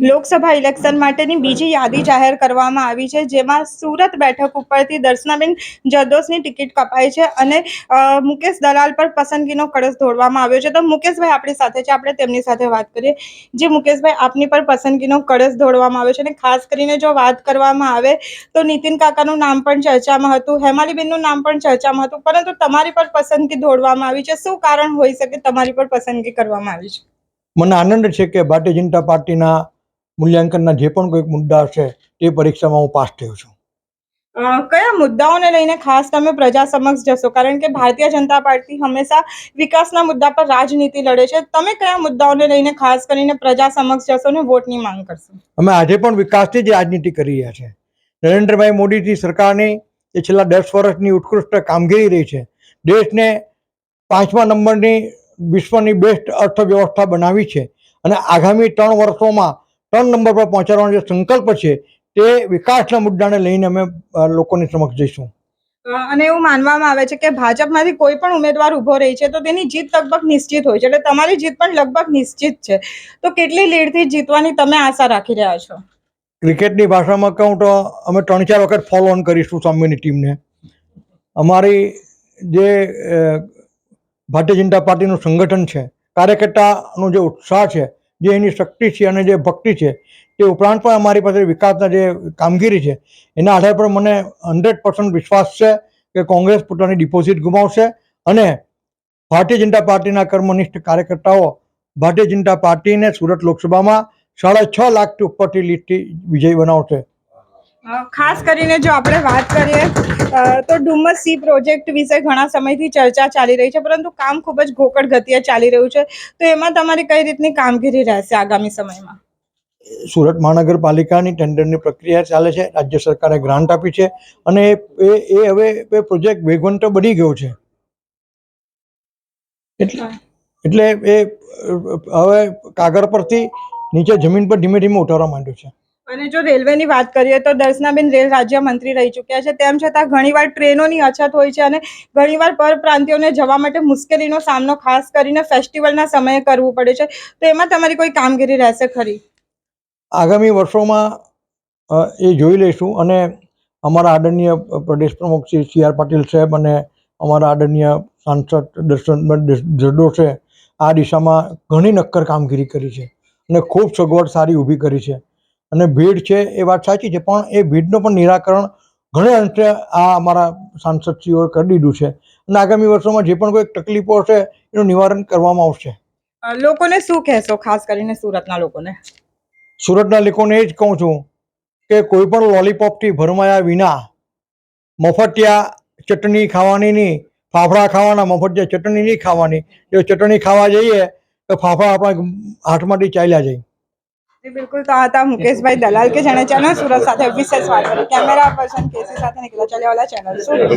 Lok Sabha election માટેની બીજી યાદી જાહેર કરવામાં આવી છે, જેમાં સુરત બેઠક ઉપરથી દર્શનાબેન જરદોશની ટિકિટ કપાઈ છે અને મુકેશ દલાલ પર પસંદગીનો કળશ દોડવામાં આવ્યો છે. તો મુકેશભાઈ આપણી સાથે છે, આપણે તેમની સાથે વાત કરીએ. જે મુકેશભાઈ, આપની પર પસંદગીનો કળશ દોડવામાં આવ્યો છે અને ખાસ કરીને જો વાત કરવામાં આવે, તો નીતિન કાકાનું નામ પણ ચર્ચામાં હતું, હેમાલીબેનનું નામ પણ ચર્ચામાં હતું, પરંતુ તમારી પર પસંદગી દોડવામાં આવી છે. શું કારણ હોઈ શકે તમારી પર પસંદગી કરવામાં આવી છે? મને આનંદ છે કે ભારતીય જનતા પાર્ટીના મૂલ્યાંકનના જે પણ કોઈક મુદ્દા હશે તે પરીક્ષામાં હું પાસ થયો છું. કયા મુદ્દાઓને લઈને ખાસ તમે પ્રજા સમક્ષ જશો? કારણ કે ભારતીય જનતા પાર્ટી હંમેશા વિકાસના મુદ્દા પર રાજનીતિ લડે છે. તમે કયા મુદ્દાઓને લઈને ખાસ કરીને પ્રજા સમક્ષ જશો ને વોટની માંગ કરશો? અમે આજે પણ વિકાસની જ રાજનીતિ કરી રહ્યા છે. નરેન્દ્રભાઈ મોદીજી સરકારની જે છેલ્લા દસ વર્ષની ઉત્કૃષ્ટ કામગીરી રહી છે. દેશને પાંચમા નંબરની વિશ્વની બેસ્ટ અર્થવ્યવસ્થા બનાવી છે. અને આગામી ત્રણ વર્ષોમાં ત્રણ નંબર પર પહોંચાડવાનો જે સંકલ્પ છે તે વિકાસના મુદ્દાને લઈને અમે લોકોની સમક્ષ જઈશું. અને એવું માનવામાં આવે છે કે ભાજપમાંથી કોઈ પણ ઉમેદવાર ઊભો રહી છે તો તેની જીત લગભગ નિશ્ચિત હોય છે. એટલે તમારી જીત પણ લગભગ નિશ્ચિત છે. તો કેટલી લીડથી જીતવાની તમે આશા રાખી રહ્યા છો? ક્રિકેટની ભાષામાં કહું તો અમે ત્રણ ચાર વખત ફોલો ઓન કરીશું સામેની ટીમને. અમારી જે ભારતીય જનતા પાર્ટીનું સંગઠન છે કાર્યકર્તાનો જે ઉત્સાહ છે જે એની શક્તિ છે અને જે ભક્તિ છે, તે ઉપરાંત પણ અમારી પાસે વિકાસના જે કામગીરી છે, એના આધાર પર મને હંડ્રેડ પર્સન્ટ વિશ્વાસ છે કે કોંગ્રેસ પોતાની ડિપોઝિટ ગુમાવશે અને ભારતીય જનતા પાર્ટીના કર્મનિષ્ઠ કાર્યકર્તાઓ ભારતીય જનતા પાર્ટીને સુરત લોકસભામાં સાડા છ લાખથી ઉપરથી લીટથી વિજય બનાવશે. ખાસ કરીને જો આપણે વાત કરીએ તો ડુમસ સી પ્રોજેક્ટ વિશે ઘણા સમયથી ચર્ચા ચાલી રહી છે પરંતુ કામ ખૂબ જ ઘોકળ ગતિએ ચાલી રહ્યું છે. તો એમાં તમારી કઈ રીતની કામગીરી રહેશે આગામી સમયમાં? સુરત મહાનગરપાલિકાની ટેન્ડરની પ્રક્રિયા ચાલે છે રાજ્ય સરકારે ગ્રાન્ટ આપી છે અને એ એ હવે એ પ્રોજેક્ટ વેગવંતો બની ગયો છે. એટલે એટલે એ હવે કાગળ પરથી નીચે જમીન પર ધીમે ધીમે ઉતારવા માંડ્યું છે. અને જો રેલવેની વાત કરીએ તો દર્શનાબેન રેલ રાજ્ય મંત્રી રહી ચૂક્યા છે. તેમ છતાં ઘણીવાર ટ્રેનોની અછત હોય છે અને ઘણીવાર પરપ્રાંતિયોને જવા માટે મુશ્કેલીનો સામનો ખાસ કરીને ફેસ્ટિવલના સમયે કરવું પડે છે. તો એમાં તમારી કોઈ કામગીરી રહેશે ખરી? આગામી વર્ષોમાં એ જોઈ લઈશું અને અમારા આદરણીય પ્રદેશ પ્રમુખ શ્રી સી આર પાટીલ સાહેબ અને અમારા આદરણીય સાંસદ દર્શન જડો છે, આ દિશામાં ઘણી નક્કર કામગીરી કરી છે અને ખૂબ સગવડ સારી ઊભી કરી છે. અને ભીડ છે એ વાત સાચી છે પણ એ ભીડનું પણ નિરાકરણ ઘણે અંશે આ અમારા સાંસદશ્રીઓએ કરી દીધું છે. અને આગામી વર્ષોમાં જે પણ કોઈ તકલીફો હશે એનું નિવારણ કરવામાં આવશે. લોકોને શું કહેશો ખાસ કરીને સુરતના લોકોને? સુરતના લોકોને એ જ કહું છું કે કોઈ પણ લોલીપોપથી ભરમાયા વિના મફતિયા ચટણી ખાવાની નહીં ફાફડા ખાવાના મફતિયા ચટણી નહીં ખાવાની. જો ચટણી ખાવા જઈએ તો ફાફડા આપણા હાથમાંથી ચાલ્યા જાય. જી, બિલકુલ તો હતા મુકેશભાઈ દલાલ કે જેણે ચેનલ સુરત સાથે વિશેષ વાત કરી. કેમેરા પર્સન કેસી સાથે નીકળ્યા ચાલ્યા ચેનલ સુરત.